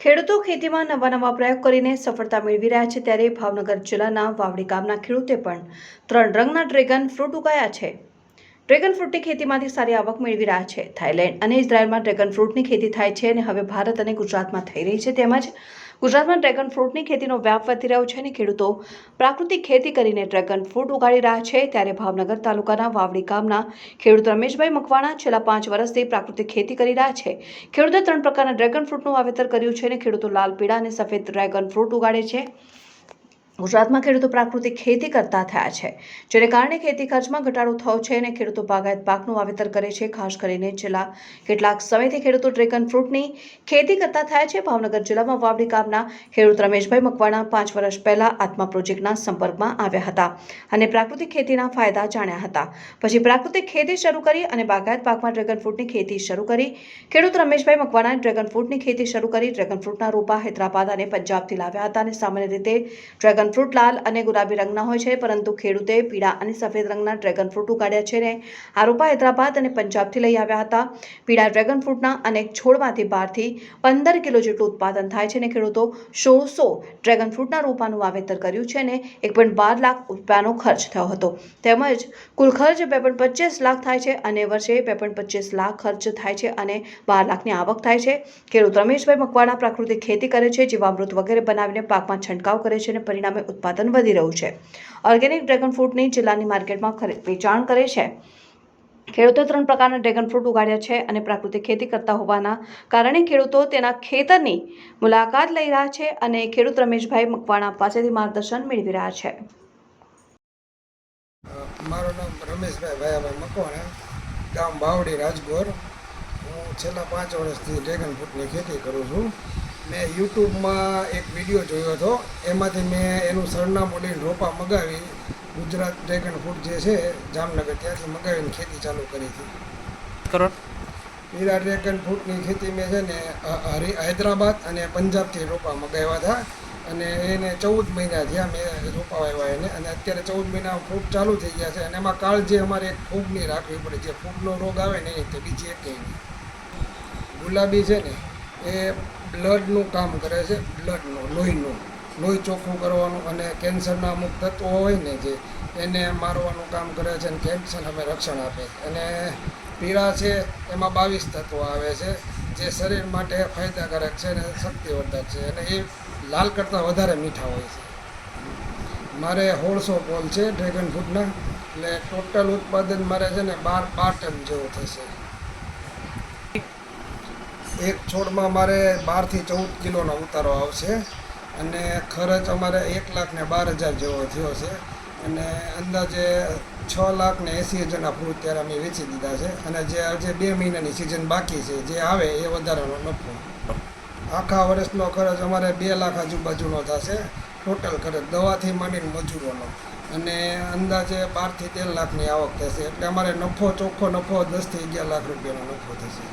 ખેડૂતો ખેતીમાં નવા નવા પ્રયોગ કરીને સફળતા મેળવી રહ્યા છે ત્યારે ભાવનગર જિલ્લાના વાવડી ગામના ખેડૂતે પણ ત્રણ રંગના ડ્રેગન ફ્રૂટ ઉગાયા છે. ડ્રેગન ફ્રૂટની ખેતીમાંથી સારી આવક મેળવી રહ્યા છે. થાઇલેન્ડ અને ઇઝરાયલમાં ડ્રેગન ફ્રૂટની ખેતી થાય છે અને હવે ભારત અને ગુજરાતમાં થઈ રહી છે તેમજ ગુજરાતમાં ડ્રેગન ફ્રૂટની ખેતીનો વ્યાપ વધી રહ્યો છે અને ખેડૂતો પ્રાકૃતિક ખેતી કરીને ડ્રેગન ફ્રૂટ ઉગાડી રહ્યા છે. ત્યારે ભાવનગર તાલુકાના વાવડી ગામના ખેડૂત રમેશભાઈ મકવાણા છેલ્લા પાંચ વર્ષથી પ્રાકૃતિક ખેતી કરી રહ્યા છે. ખેડૂતે ત્રણ પ્રકારના ડ્રેગન ફ્રૂટનું વાવેતર કર્યું છે અને ખેડૂતો લાલ પીળા અને સફેદ ડ્રેગન ફ્રૂટ ઉગાડે છે. ગુજરાતમાં ખેડૂતો પ્રાકૃતિક ખેતી કરતા થયા છે, જેને કારણે ખેતી ખર્ચમાં ઘટાડો થયો છે અને ખેડૂતો બાગાયત પાકનું વાવેતર કરે છે. ખાસ કરીને છેલ્લા કેટલાક સમયથી ખેડૂતો ડ્રેગન ફ્રૂટની ખેતી કરતા થયા છે. ભાવનગર જિલ્લામાં વાવડી ગામના ખેડૂત રમેશભાઈ મકવાણા પાંચ વર્ષ પહેલા આત્મા પ્રોજેક્ટના સંપર્કમાં આવ્યા હતા અને પ્રાકૃતિક ખેતીના ફાયદા જાણ્યા હતા. પછી પ્રાકૃતિક ખેતી શરૂ કરી અને બાગાયત પાકમાં ડ્રેગન ફ્રૂટની ખેતી શરૂ કરી. ખેડૂત રમેશભાઈ મકવાણાએ ડ્રેગન ફ્રૂટની ખેતી શરૂ કરી. ડ્રેગન ફ્રૂટના રોપા હૈદરાબાદ અને પંજાબથી લાવ્યા હતા અને સામાન્ય રીતે ડ્રેગન ફ્રૂટ લાલ અને ગુલાબી રંગના હોય છે, પરંતુ ખેડૂતે પીળા અને સફેદ રંગના ડ્રેગન ફ્રૂટ ઉગાડ્યા છે ને આ રોપા હૈદરાબાદ અને પંજાબથી લઈ આવ્યા હતા. પીળા ડ્રેગન ફ્રૂટના અનેક છોડમાંથી બારથી પંદર કિલો જેટલું ઉત્પાદન થાય છે અને ખેડૂતો સો સો ડ્રેગન ફ્રૂટના રોપાનું વાવેતર કર્યું છે અને એક પોઈન્ટ બાર લાખ રૂપિયાનો ખર્ચ થયો હતો. તેમજ કુલ ખર્ચ બે પોઈન્ટ પચીસ લાખ થાય છે અને વર્ષે બે પોઈન્ટ પચીસ લાખ ખર્ચ થાય છે અને બાર લાખની આવક થાય છે. ખેડૂત રમેશભાઈ મકવાણા પ્રાકૃતિક ખેતી કરે છે, જીવામૃત વગેરે બનાવીને પાકમાં છંટકાવ કરે છે અને પરિણામે ઉત્પાદન વધી રહ્યું છે. ઓર્ગેનિક ડ્રેગન ફ્રૂટની જિલ્લાની માર્કેટમાં વેચાણ કરે છે. ખેડૂતો ત્રણ પ્રકારના ડ્રેગન ફ્રૂટ ઉગાડ્યા છે અને પ્રાકૃતિક ખેતી કરતા હોવાના કારણે ખેડૂતો તેના ખેતરની મુલાકાત લઈ રહ્યા છે અને ખેડૂત રમેશભાઈ મકવાણા પાસેથી માર્ગદર્શન મેળવી રહ્યા છે. મારું નામ રમેશભાઈ ભાયાભાઈ મકવાણા, ગામ બાવડી રાજગોર. હું છેલ્લા પાંચ વર્ષથી ડ્રેગન ફ્રૂટની ખેતી કરું છું. મેં યુટ્યુબમાં એક વીડિયો જોયો હતો. એમાંથી મેં એનું સરનામું લઈને રોપા મગાવી. ગુજરાત ડ્રેગન ફ્રૂટ જે છે જામનગર ત્યાંથી મગાવીને ખેતી ચાલુ કરી હતી. કરો પીળા ડ્રેગન ફ્રૂટની ખેતી મેં છે ને હરી હૈદરાબાદ અને પંજાબથી રોપા મગાવ્યા હતા. અને એને ચૌદ મહિના થયા મેં રોપા આવ્યા એને. અને અત્યારે ચૌદ મહિના ફૂગ ચાલુ થઈ ગયા છે. અને એમાં કાળજી અમારે એક ફૂગની રાખવી પડે જે ફૂગનો રોગ આવે ને તે બીજી એક ગુલાબી છે ને એ બ્લડનું કામ કરે છે, બ્લડનું, લોહીનું. લોહી ચોખ્ખું કરવાનું અને કેન્સરના અમુક તત્વો હોય ને જે, એને મારવાનું કામ કરે છે અને કેન્સર અમે રક્ષણ આપે છે. અને પીળા છે, એમાં બાવીસ તત્વો આવે છે, જે શરીર માટે ફાયદાકારક છે અને શક્તિવર્ધક છે. અને એ લાલ કરતાં વધારે મીઠા હોય છે. મારે હોળસો પોલ છે, ડ્રેગન ફ્રૂટના. એટલે ટોટલ ઉત્પાદન મારે છે ને બાર બાર ટન જેવું થશે. એક છોડમાં મારે બારથી ચૌદ કિલોનો ઉતારો આવશે અને ખર્ચ અમારે એક લાખ ને બાર હજાર જેવો થયો છે. અને અંદાજે છ લાખ ને એંસી હજારના ફ્રૂટ ત્યારે અમે વેચી દીધા છે. અને જે હજી બે મહિનાની સિઝન બાકી છે, જે આવે એ વધારાનો નફો. આખા વર્ષનો ખર્ચ અમારે બે લાખ આજુબાજુનો થશે. ટોટલ ખર્ચ દવાથી માંડીને મજૂરોનો. અને અંદાજે બારથી તેર લાખની આવક થશે. એટલે અમારે નફો ચોખ્ખો નફો દસથી અગિયાર લાખ રૂપિયાનો નફો થશે.